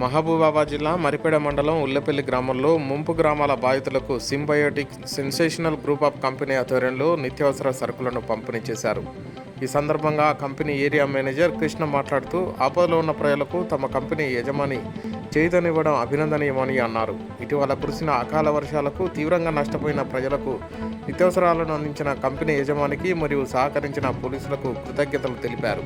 మహబూబాబాద్ జిల్లా మరిపేడ మండలం ఉల్లపల్లి గ్రామంలో ముంపు గ్రామాల బాధితులకు symbiotic sensational group of company ఆధ్వర్యంలో నిత్యావసర సరుకులను పంపిణీ చేశారు. ఈ సందర్భంగా కంపెనీ ఏరియా మేనేజర్ కృష్ణ మాట్లాడుతూ ఆపదలో ఉన్న ప్రజలకు తమ కంపెనీ యజమాని చేయుతనివ్వడం అభినందనీయమని అన్నారు. ఇటీవల కురిసిన అకాల వర్షాలకు తీవ్రంగా నష్టపోయిన ప్రజలకు నిత్యావసరాలను అందించిన కంపెనీ యజమానికి మరియు సహకరించిన పోలీసులకు కృతజ్ఞతలు తెలిపారు.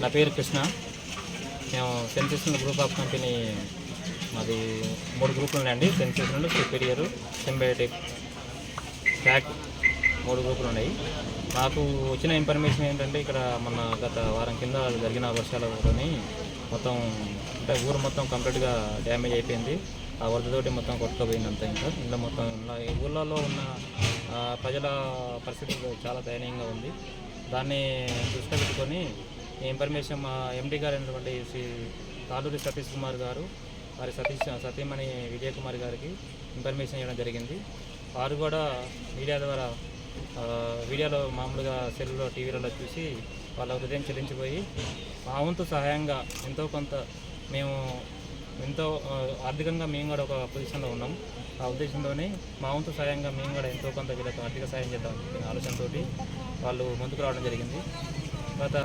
నా పేరు కృష్ణ. మేము సెన్సేషన్ గ్రూప్ ఆఫ్ కంపెనీ మాది మూడు గ్రూపులు ఉన్నాయండి సెన్సేషనల్ సుపీరియర్ సింబయోటిక్ ప్యాక్ మూడు గ్రూపులు ఉన్నాయి నాకు వచ్చిన ఇన్ఫర్మేషన్ ఏంటంటే ఇక్కడ మొన్న గత వారం కింద జరిగిన వర్షాలతోని మొత్తం అంటే ఊరు మొత్తం కంప్లీట్గా డ్యామేజ్ అయిపోయింది. ఆ వరదతోటి మొత్తం కొట్టుకుపోయింది అంతా ఇంకా. ఇంట్లో మొత్తం ఈ ఊళ్ళలో ఉన్న ప్రజల పరిస్థితి చాలా దయనీయంగా ఉంది. దాన్ని దృష్టిలో పెట్టుకొని ఈ ఇన్ఫర్మేషన్ మా ఎండీ గారు అయినటువంటి శ్రీ తాడూరి సతీష్ కుమార్ గారు వారి సతీష్ సతీమణి విజయ్ కుమార్ గారికి ఇన్ఫర్మేషన్ ఇవ్వడం జరిగింది. వారు కూడా మీడియా ద్వారా వీడియోలో మామూలుగా సెల్లో టీవీలలో చూసి వాళ్ళ హృదయం చెల్లించిపోయి మా వంతు సహాయంగా ఎంతో కొంత మేము ఎంతో ఆర్థికంగా మేము కూడా ఒక పొజిషన్లో ఉన్నాం. ఆ ఉద్దేశంతోనే మా వంతు సహాయంగా మేము కూడా ఎంతో కొంత వీళ్ళకి ఆర్థిక సహాయం చేద్దాం చెప్పిన ఆలోచనతో వాళ్ళు ముందుకు రావడం జరిగింది. గత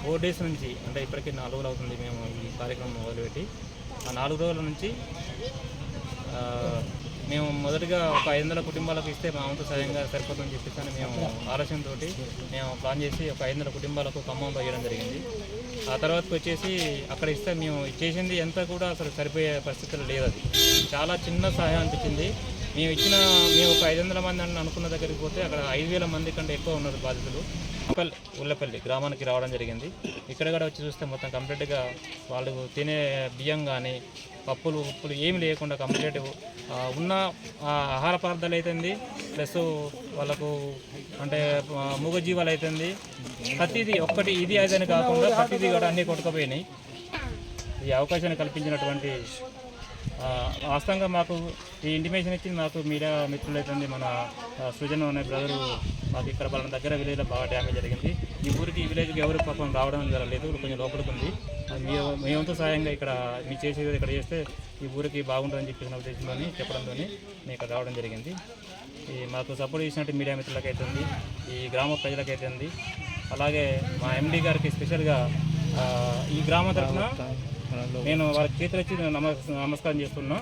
ఫోర్ డేస్ నుంచి అంటే ఇప్పటికీ నాలుగు రోజులు అవుతుంది మేము ఈ కార్యక్రమం మొదలుపెట్టి ఆ నాలుగు రోజుల నుంచి మేము మొదటగా ఒక ఐదు వందల కుటుంబాలకు ఇస్తే మా వంతు సహాయంగా సరిపోతుందని చెప్పేసి అని మేము ఆలోచనతో మేము ప్లాన్ చేసి ఒక ఐదు వందల కుటుంబాలకు ఖమ్మంలో ఇవ్వడం జరిగింది. ఆ తర్వాత వచ్చేసి అక్కడ ఇస్తే మేము చేసింది ఎంత కూడా అసలు సరిపోయే పరిస్థితులు లేదు అది. చాలా చిన్న సహాయం అనిపించింది. మేము ఇచ్చిన మేము ఒక ఐదు వందల మంది అని అనుకున్న దగ్గరికి పోతే అక్కడ ఐదు వేల మంది కంటే ఎక్కువ ఉన్నారు బాధితులు. ఉల్లపల్లి ఉల్లపల్లి గ్రామానికి రావడం జరిగింది. ఇక్కడ కూడా వచ్చి చూస్తే మొత్తం కంప్లీట్గా వాళ్ళు తినే బియ్యం కానీ పప్పులు ఉప్పులు ఏమి లేకుండా కంప్లీట్ ఉన్న ఆహార పదార్థాలు అవుతుంది ప్లస్ వాళ్ళకు అంటే మూగజీవాలు అవుతుంది ప్రతిదీ ఒక్కటి ఇది అదని కాకుండా ప్రతిదీ కూడా అన్నీ కొట్టుకుపోయినాయి. ఈ అవకాశాన్ని కల్పించినటువంటి వాస్తవంగా మాకు ఈ ఇంటిమేషన్ ఇచ్చింది మాకు మీడియా మిత్రులు అవుతుంది మన సృజన్ అనే బ్రదరు మాకు ఇక్కడ వాళ్ళ దగ్గర విలేజ్లో బాగా డ్యామేజ్ జరిగింది. ఈ ఊరికి ఈ విలేజ్కి ఎవరు పాపం రావడం జరగలేదు కొంచెం లోపలికి ఉంది. మీ మీ సాయంగా ఇక్కడ మీ చేసేది ఇక్కడ చేస్తే ఈ ఊరికి బాగుంటుందని చెప్పేసిన ఉద్దేశంతో చెప్పడంతో నేను ఇక్కడ రావడం జరిగింది. ఈ మాకు సపోర్ట్ చేసినట్టు మీడియా మిత్రులకి ఉంది ఈ గ్రామ ప్రజలకైతే ఉంది. అలాగే మా ఎండీ గారికి స్పెషల్గా ఈ గ్రామ తరఫున నేను వారి చేతులు వచ్చి నమస్కారం చేస్తున్నా.